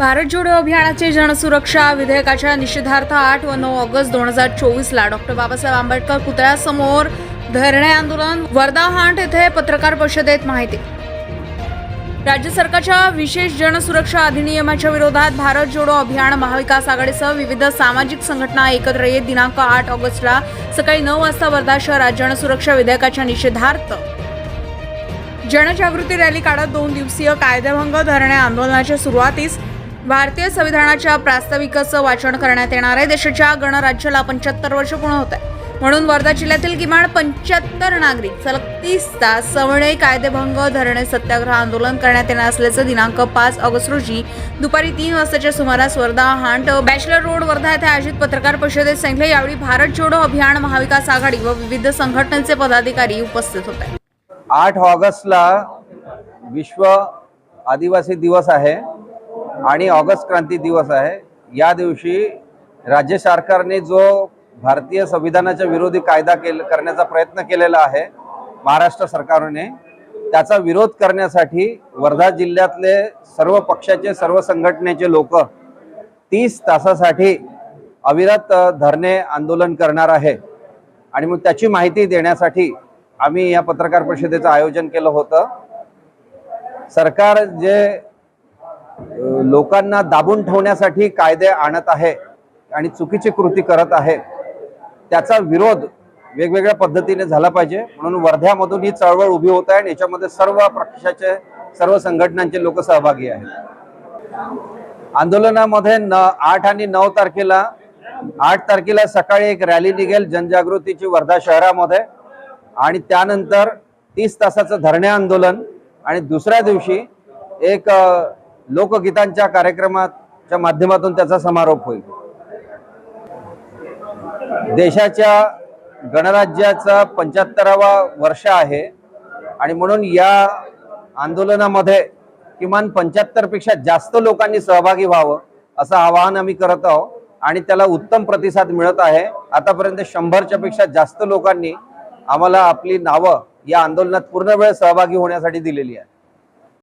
भारत जोडो अभियानाचे जनसुरक्षा विधेयकाच्या निषेधार्थ आठ व नऊ ऑगस्ट दोन हजार चोवीसला डॉक्टर बाबासाहेब आंबेडकर पुतळ्यासमोर धरणे आंदोलन. वर्धा हांट येथे पत्रकार परिषदेत माहिती. राज्य सरकारच्या विशेष जनसुरक्षा अधिनियमाच्या विरोधात भारत जोडो अभियान महाविकास आघाडीसह विविध सामाजिक संघटना एकत्र येत दिनांक आठ ऑगस्टला सकाळी नऊ वाजता वर्धा शहरात जनसुरक्षा विधेयकाच्या निषेधार्थ. जनजागृती रॅली काढत दोन दिवसीय कायदेभंग धरणे आंदोलनाच्या सुरुवातीस भारतीय संविधानाच्या प्रास्ताविकाचं वाचन करण्यात येणार आहे. देशाच्या गणराज्याला पंच्याहत्तर वर्ष पूर्ण होत आहे म्हणून वर्धा जिल्ह्यातील किमान पंच्याहत्तर नागरिक सलग तीस तास सवणे कायदेभंग धरणे सत्याग्रह आंदोलन करण्यात येणार असल्याचं दिनांक पाच ऑगस्ट रोजी दुपारी तीन वाजताच्या सुमारास वर्धा हांट बॅचलर रोड वर्धा येथे आयोजित पत्रकार परिषदेत सांगितले. यावेळी भारत जोडो अभियान महाविकास आघाडी व विविध संघटनांचे पदाधिकारी उपस्थित होते. आठ ऑगस्टला विश्व आदिवासी दिवस आहे. आणि ऑगस्ट क्रांती दिवस आहे. या दिवशी राज्य सरकारने जो भारतीय संविधानाच्या विरोधी कायदा केल करण्याचा प्रयत्न केलेला आहे महाराष्ट्र सरकारने त्याचा विरोध करण्यासाठी वर्धा जिल्ह्यातले सर्व पक्षाचे सर्व संघटनेचे लोक तीस तासासाठी अविरत धरणे आंदोलन करणार आहे. आणि मग त्याची माहिती देण्यासाठी आम्ही या पत्रकार परिषदेचं आयोजन केलं होतं. सरकार जे लोकांना दाबून ठेवण्यासाठी कायदे आणत आहे आणि चुकीची कृती करत आहे त्याचा विरोध वेगवेगळ्या पद्धतीने झाला पाहिजे. म्हणून वर्ध्यामधून ही चळवळ उभी होत आहे आणि याच्यामध्ये सर्व पक्षाचे सर्व संघटनांचे लोक सहभागी आहेत. आंदोलनामध्ये न आठ आणि नऊ तारखेला आठ तारखेला सकाळी एक रॅली निघेल जनजागृतीची वर्धा शहरामध्ये आणि त्यानंतर तीस तासाचं धरणे आंदोलन आणि दुसऱ्या दिवशी एक लोकगीतांच्या कार्यक्रमाच्या माध्यमातून त्याचा समारोप होईल. देशाच्या गणराज्याचा पंच्याहत्तरावा वर्ष आहे आणि म्हणून या आंदोलनामध्ये किमान पंच्याहत्तरपेक्षा जास्त लोकांनी सहभागी व्हावं असं आवाहन आम्ही करत आहोत आणि त्याला उत्तम प्रतिसाद मिळत आहे. आतापर्यंत शंभरच्या पेक्षा जास्त लोकांनी आम्हाला आपली नावं या आंदोलनात पूर्ण वेळ सहभागी होण्यासाठी दिलेली आहे